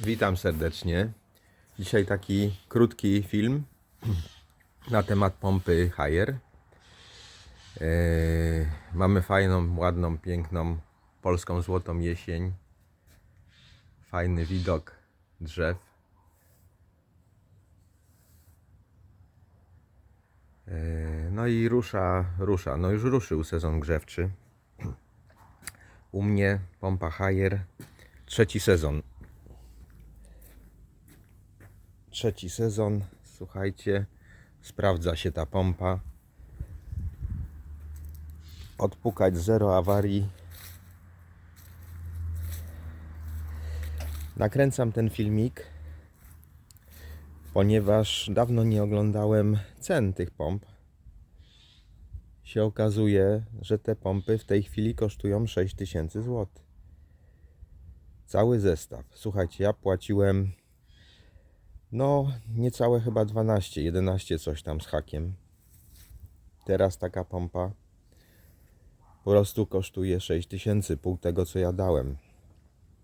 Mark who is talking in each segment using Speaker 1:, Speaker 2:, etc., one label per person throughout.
Speaker 1: Witam serdecznie. Dzisiaj taki krótki film na temat pompy Haier. Eee, mamy fajną, ładną, piękną polską złotą jesień. Fajny widok drzew. Eee, no i rusza, rusza. No już ruszył sezon grzewczy. U mnie pompa Haier. Trzeci sezon trzeci sezon. Słuchajcie, sprawdza się ta pompa. Odpukać zero awarii. Nakręcam ten filmik, ponieważ dawno nie oglądałem cen tych pomp. Się okazuje, że te pompy w tej chwili kosztują 6000 zł. Cały zestaw. Słuchajcie, ja płaciłem no, niecałe chyba 12, 11 coś tam z hakiem. Teraz taka pompa po prostu kosztuje 6000, pół tego co ja dałem.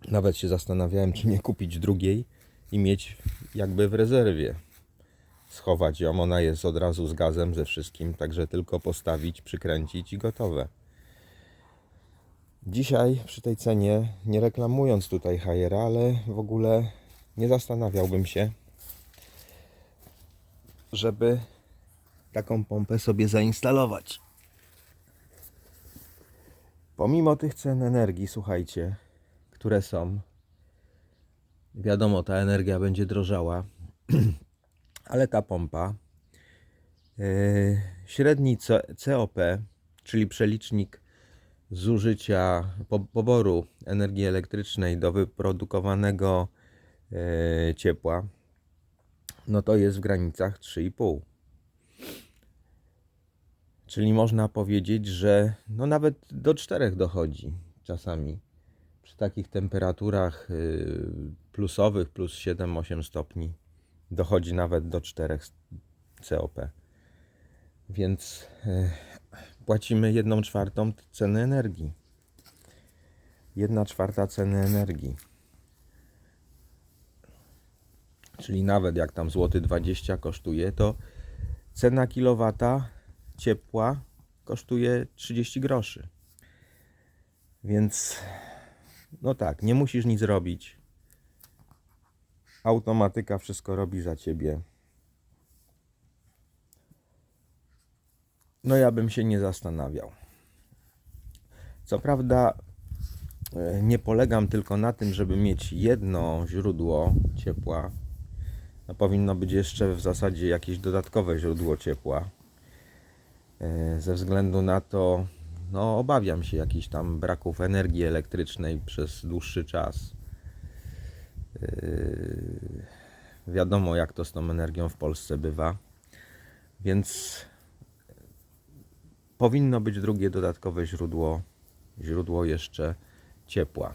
Speaker 1: Nawet się zastanawiałem, czy nie kupić drugiej i mieć jakby w rezerwie. Schować ją, ona jest od razu z gazem, ze wszystkim, także tylko postawić, przykręcić i gotowe. Dzisiaj przy tej cenie, nie reklamując tutaj Hajera, ale w ogóle nie zastanawiałbym się, żeby taką pompę sobie zainstalować. Pomimo tych cen energii, słuchajcie, które są, wiadomo, ta energia będzie drożała, ale ta pompa, yy, średni COP, czyli przelicznik zużycia po, poboru energii elektrycznej do wyprodukowanego yy, ciepła, no to jest w granicach 3,5. Czyli można powiedzieć, że no nawet do 4 dochodzi czasami. Przy takich temperaturach y, plusowych, plus 7-8 stopni, dochodzi nawet do 4 COP. Więc y, płacimy 1 czwartą ceny energii. 1 czwarta ceny energii. Czyli nawet jak tam złoty 20 kosztuje, to cena kilowata ciepła kosztuje 30 groszy. Więc no tak, nie musisz nic robić. Automatyka wszystko robi za ciebie. No ja bym się nie zastanawiał. Co prawda e, nie polegam tylko na tym, żeby mieć jedno źródło ciepła, no, powinno być jeszcze w zasadzie jakieś dodatkowe źródło ciepła. E, Ze względu na to, no obawiam się jakichś tam braków energii elektrycznej przez dłuższy czas. E, Wiadomo, jak to z tą energią w Polsce bywa. Więc powinno być drugie dodatkowe źródło, źródło jeszcze ciepła.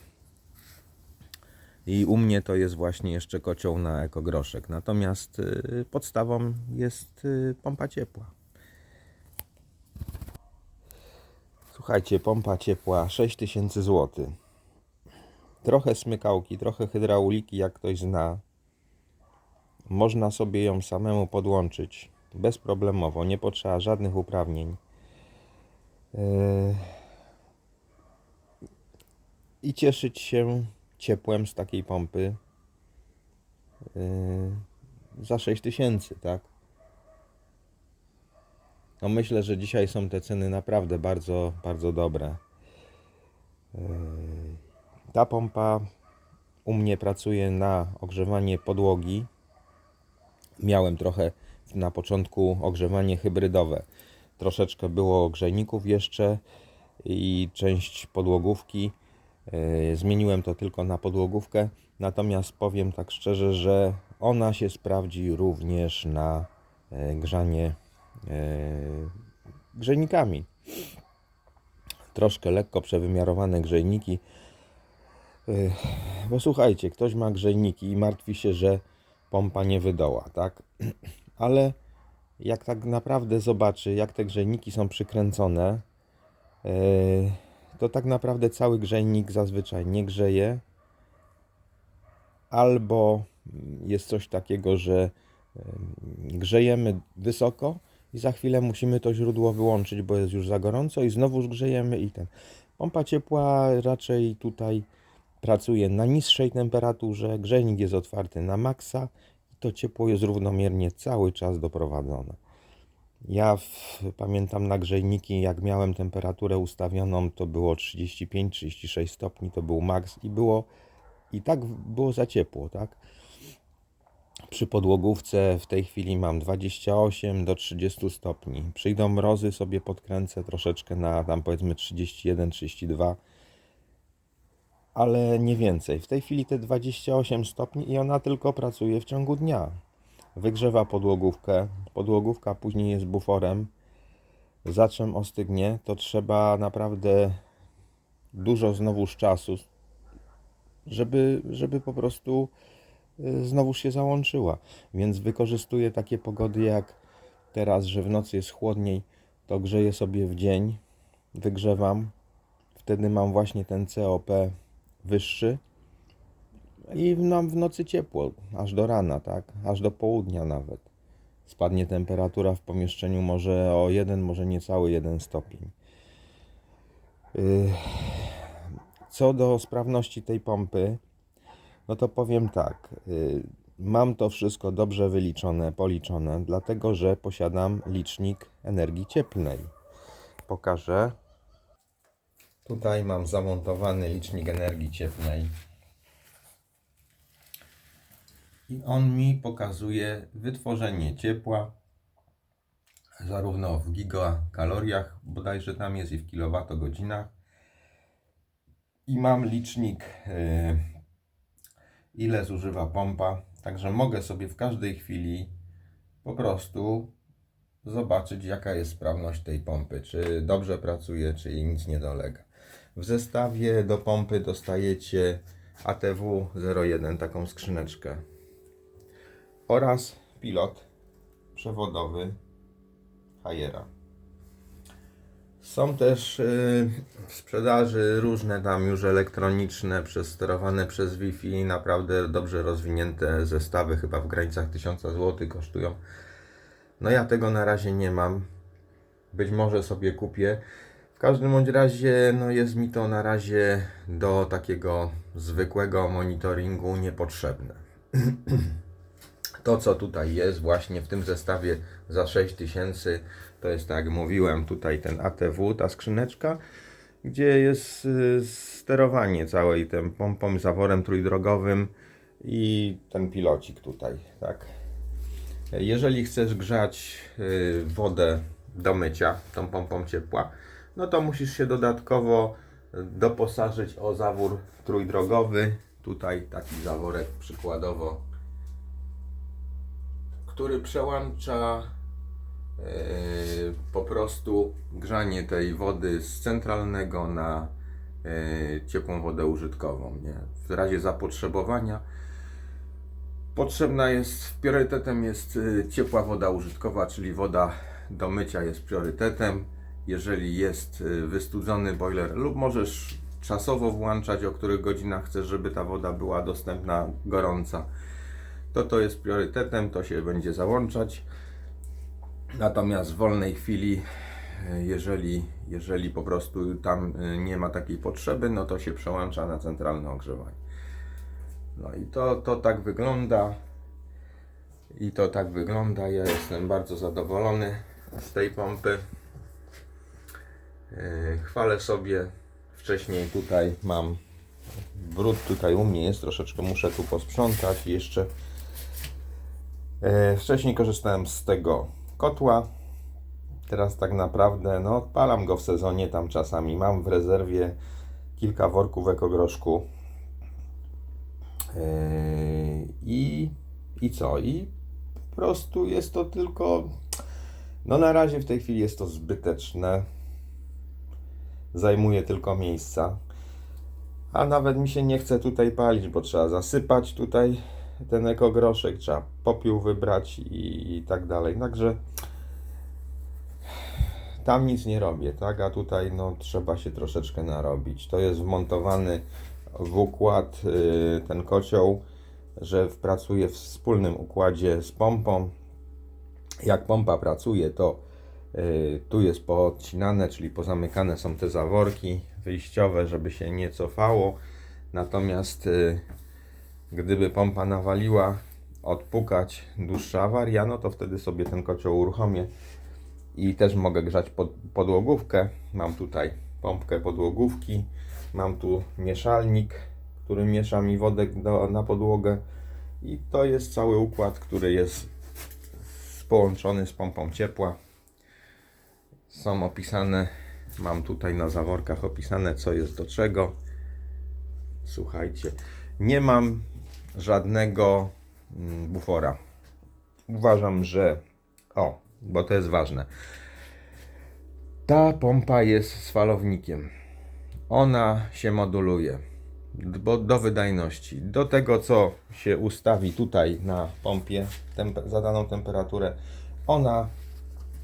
Speaker 1: I u mnie to jest właśnie jeszcze kocioł na ekogroszek. Natomiast y, podstawą jest y, pompa ciepła. Słuchajcie, pompa ciepła 6000 zł. Trochę smykałki, trochę hydrauliki, jak ktoś zna. Można sobie ją samemu podłączyć bezproblemowo, nie potrzeba żadnych uprawnień. Yy, I cieszyć się ciepłem z takiej pompy yy, za 6000, tak? No myślę, że dzisiaj są te ceny naprawdę bardzo, bardzo dobre. Yy, ta pompa u mnie pracuje na ogrzewanie podłogi. Miałem trochę na początku ogrzewanie hybrydowe. Troszeczkę było grzejników jeszcze i część podłogówki. Yy, Zmieniłem to tylko na podłogówkę, natomiast powiem tak szczerze, że ona się sprawdzi również na e, grzanie e, grzejnikami. Troszkę lekko przewymiarowane grzejniki. Bo słuchajcie, ktoś ma grzejniki i martwi się, że pompa nie wydoła, tak? Ale jak tak naprawdę zobaczy, jak te grzejniki są przykręcone, to tak naprawdę cały grzejnik zazwyczaj nie grzeje, albo jest coś takiego, że em, grzejemy wysoko i za chwilę musimy to źródło wyłączyć, bo jest już za gorąco i znowuż grzejemy i ten. Pompa ciepła raczej tutaj pracuje na niższej temperaturze, grzejnik jest otwarty na maksa i to ciepło jest równomiernie cały czas doprowadzone. Ja w, pamiętam na grzejniki, jak miałem temperaturę ustawioną, to było 35-36 stopni, to był maks i było i tak było za ciepło, tak? Przy podłogówce w tej chwili mam 28 do 30 stopni. Przyjdą mrozy, sobie podkręcę troszeczkę na tam powiedzmy 31-32, ale nie więcej. W tej chwili te 28 stopni i ona tylko pracuje w ciągu dnia. Wygrzewa podłogówkę, podłogówka później jest buforem. Za czym ostygnie, to trzeba naprawdę dużo znowuż czasu, żeby, żeby po prostu y, znowuż się załączyła. Więc wykorzystuję takie pogody jak teraz, że w nocy jest chłodniej, to grzeję sobie w dzień, wygrzewam. Wtedy mam właśnie ten COP wyższy i nam w nocy ciepło, aż do rana, tak? Aż do południa nawet. Spadnie temperatura w pomieszczeniu może o jeden, może niecały jeden stopień. Yy, Co do sprawności tej pompy, no to powiem tak. yy, Mam to wszystko dobrze wyliczone, policzone, dlatego że posiadam licznik energii cieplnej. Pokażę. Tutaj mam zamontowany licznik energii cieplnej. I on mi pokazuje wytworzenie ciepła zarówno w gigakaloriach, bodajże tam jest i w kilowatogodzinach. I mam licznik, yy, ile zużywa pompa. Także mogę sobie w każdej chwili po prostu zobaczyć, jaka jest sprawność tej pompy. Czy dobrze pracuje, czy jej nic nie dolega. W zestawie do pompy dostajecie ATW 01, taką skrzyneczkę oraz pilot przewodowy Hayera. Są też y, w sprzedaży różne tam już elektroniczne, przez, sterowane przez Wi-Fi, naprawdę dobrze rozwinięte zestawy, chyba w granicach 1000 zł kosztują. No ja tego na razie nie mam. Być może sobie kupię. W każdym bądź razie no jest mi to na razie do takiego zwykłego monitoringu niepotrzebne. to co tutaj jest właśnie w tym zestawie za 6000 to jest tak jak mówiłem tutaj ten ATW, ta skrzyneczka gdzie jest y, sterowanie całej tym pompą, zaworem trójdrogowym i ten pilocik tutaj, tak. Jeżeli chcesz grzać y, wodę do mycia tą pompą ciepła, no to musisz się dodatkowo doposażyć o zawór trójdrogowy. Tutaj taki zaworek przykładowo który przełącza e, po prostu grzanie tej wody z centralnego na e, ciepłą wodę użytkową. Nie? W razie zapotrzebowania potrzebna jest, priorytetem jest e, ciepła woda użytkowa, czyli woda do mycia jest priorytetem. Jeżeli jest wystudzony boiler lub możesz czasowo włączać, o których godzinach chcesz, żeby ta woda była dostępna gorąca to to jest priorytetem, to się będzie załączać. Natomiast w wolnej chwili, e, jeżeli, jeżeli po prostu tam e, nie ma takiej potrzeby, no to się przełącza na centralne ogrzewanie. No i to, to tak wygląda. I to tak wygląda. Ja jestem bardzo zadowolony z tej pompy. E, chwalę sobie. Wcześniej tutaj mam brud tutaj u mnie jest, troszeczkę muszę tu posprzątać jeszcze E, Wcześniej korzystałem z tego kotła. Teraz tak naprawdę no, odpalam go w sezonie tam czasami. Mam w rezerwie kilka worków ekogroszku. E, I, I co? I po prostu jest to tylko. No na razie w tej chwili jest to zbyteczne. Zajmuje tylko miejsca. A nawet mi się nie chce tutaj palić, bo trzeba zasypać tutaj ten ekogroszek, trzeba popiół wybrać i, i tak dalej. Także tam nic nie robię, tak? A tutaj no, trzeba się troszeczkę narobić. To jest wmontowany w układ yy, ten kocioł że pracuje w wspólnym układzie z pompą. Jak pompa pracuje, to y, tu jest poodcinane, czyli pozamykane są te zaworki wyjściowe, żeby się nie cofało. Natomiast y, gdyby pompa nawaliła odpukać dłuższa awaria, no to wtedy sobie ten kocioł uruchomię i też mogę grzać pod, podłogówkę. Mam tutaj pompkę podłogówki, mam tu mieszalnik, który miesza mi wodę do, na podłogę i to jest cały układ, który jest połączony z pompą ciepła. Są opisane, mam tutaj na zaworkach opisane co jest do czego. Słuchajcie, nie mam żadnego mm, bufora. Uważam, że o, bo to jest ważne. Ta pompa jest z falownikiem. Ona się moduluje do, do wydajności. Do tego, co się ustawi tutaj na pompie, temp- za daną temperaturę, ona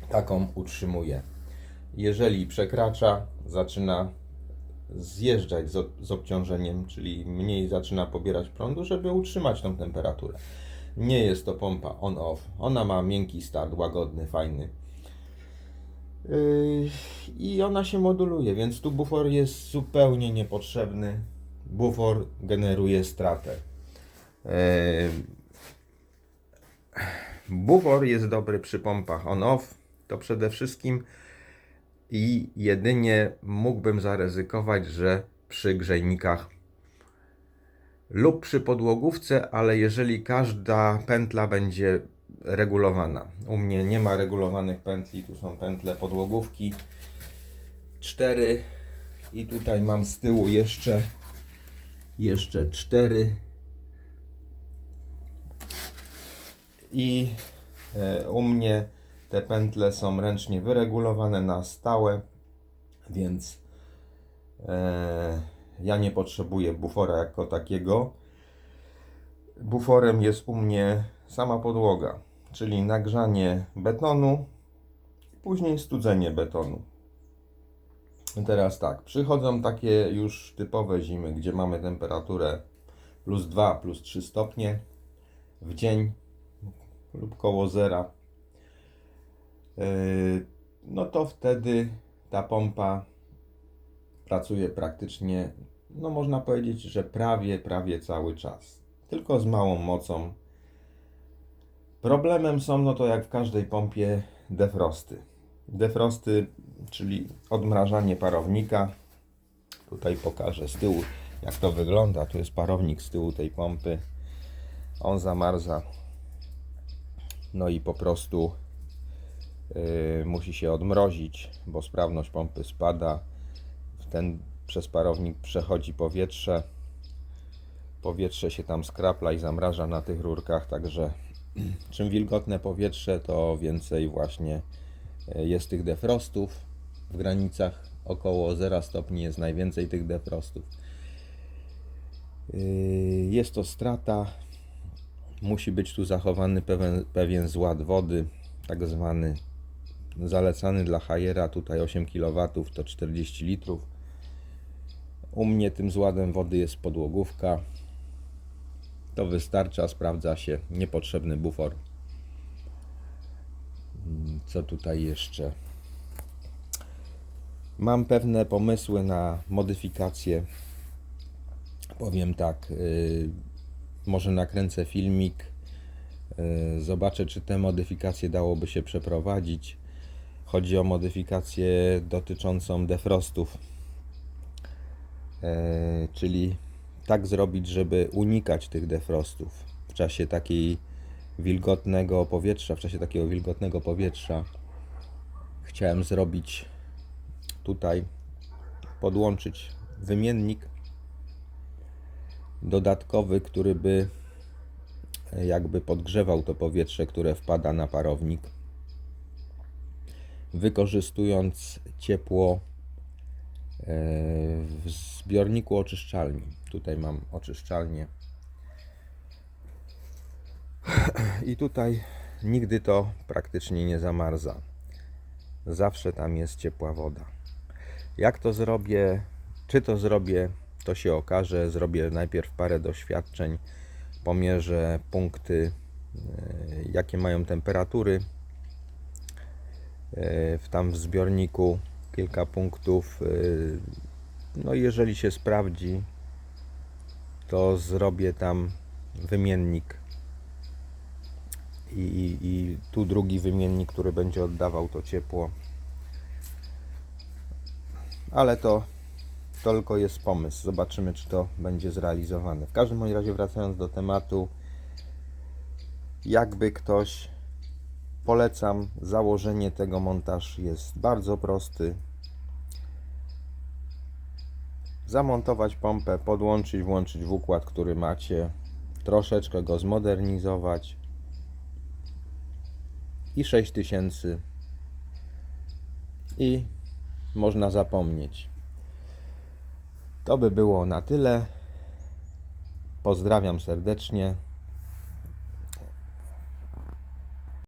Speaker 1: taką utrzymuje. Jeżeli przekracza, zaczyna zjeżdżać z, z obciążeniem, czyli mniej zaczyna pobierać prądu, żeby utrzymać tą temperaturę. Nie jest to pompa on-off. Ona ma miękki start, łagodny, fajny. Yy, I ona się moduluje, więc tu bufor jest zupełnie niepotrzebny. Bufor generuje stratę. Yy, Bufor jest dobry przy pompach on-off. To przede wszystkim i jedynie mógłbym zaryzykować, że przy grzejnikach lub przy podłogówce, ale jeżeli każda pętla będzie regulowana. U mnie nie ma regulowanych pętli, tu są pętle podłogówki. Cztery i tutaj mam z tyłu jeszcze jeszcze cztery i e, u mnie te pętle są ręcznie wyregulowane na stałe, więc e, ja nie potrzebuję bufora jako takiego. Buforem jest u mnie sama podłoga, czyli nagrzanie betonu, później studzenie betonu. Teraz tak, przychodzą takie już typowe zimy, gdzie mamy temperaturę plus 2, plus 3 stopnie w dzień lub koło zera. Yy, No to wtedy ta pompa pracuje praktycznie, no można powiedzieć, że prawie, prawie cały czas. Tylko z małą mocą. Problemem są, no to jak w każdej pompie, defrosty. Defrosty, czyli odmrażanie parownika. Tutaj pokażę z tyłu, jak to wygląda. Tu jest parownik z tyłu tej pompy. On zamarza. No i po prostu musi się odmrozić, bo sprawność pompy spada. W ten przez parownik przechodzi powietrze. Powietrze się tam skrapla i zamraża na tych rurkach, także czym wilgotne powietrze, to więcej właśnie e, jest tych defrostów. W granicach około 0 stopni jest najwięcej tych defrostów. Yy, Jest to strata. Musi być tu zachowany pewien, pewien zład wody, tak zwany zalecany dla hajera. Tutaj 8 kW to 40 litrów. U mnie tym zładem wody jest podłogówka. To wystarcza, sprawdza się niepotrzebny bufor. Mm, Co tutaj jeszcze? Mam pewne pomysły na modyfikacje. Powiem tak, yy, może nakręcę filmik, yy, zobaczę czy te modyfikacje dałoby się przeprowadzić. Chodzi o modyfikację dotyczącą defrostów, yy, czyli tak zrobić, żeby unikać tych defrostów w czasie takiej wilgotnego powietrza, w czasie takiego wilgotnego powietrza. Chciałem zrobić tutaj podłączyć wymiennik dodatkowy, który by e, jakby podgrzewał to powietrze, które wpada na parownik, wykorzystując ciepło e, w zbiorniku oczyszczalni. Tutaj mam oczyszczalnię. I tutaj nigdy to praktycznie nie zamarza. Zawsze tam jest ciepła woda. Jak to zrobię, czy to zrobię, to się okaże. Zrobię najpierw parę doświadczeń, pomierzę punkty, e, jakie mają temperatury. E, W tam w zbiorniku kilka punktów. e, No jeżeli się sprawdzi, to zrobię tam wymiennik i, i, i tu drugi wymiennik, który będzie oddawał to ciepło. Ale to tylko jest pomysł. Zobaczymy, czy to będzie zrealizowane. W każdym razie, wracając do tematu, jakby ktoś polecam założenie tego montaż jest bardzo prosty. Zamontować pompę, podłączyć, włączyć w układ, który macie, troszeczkę go zmodernizować i 6000 i można zapomnieć. To by było na tyle. Pozdrawiam serdecznie.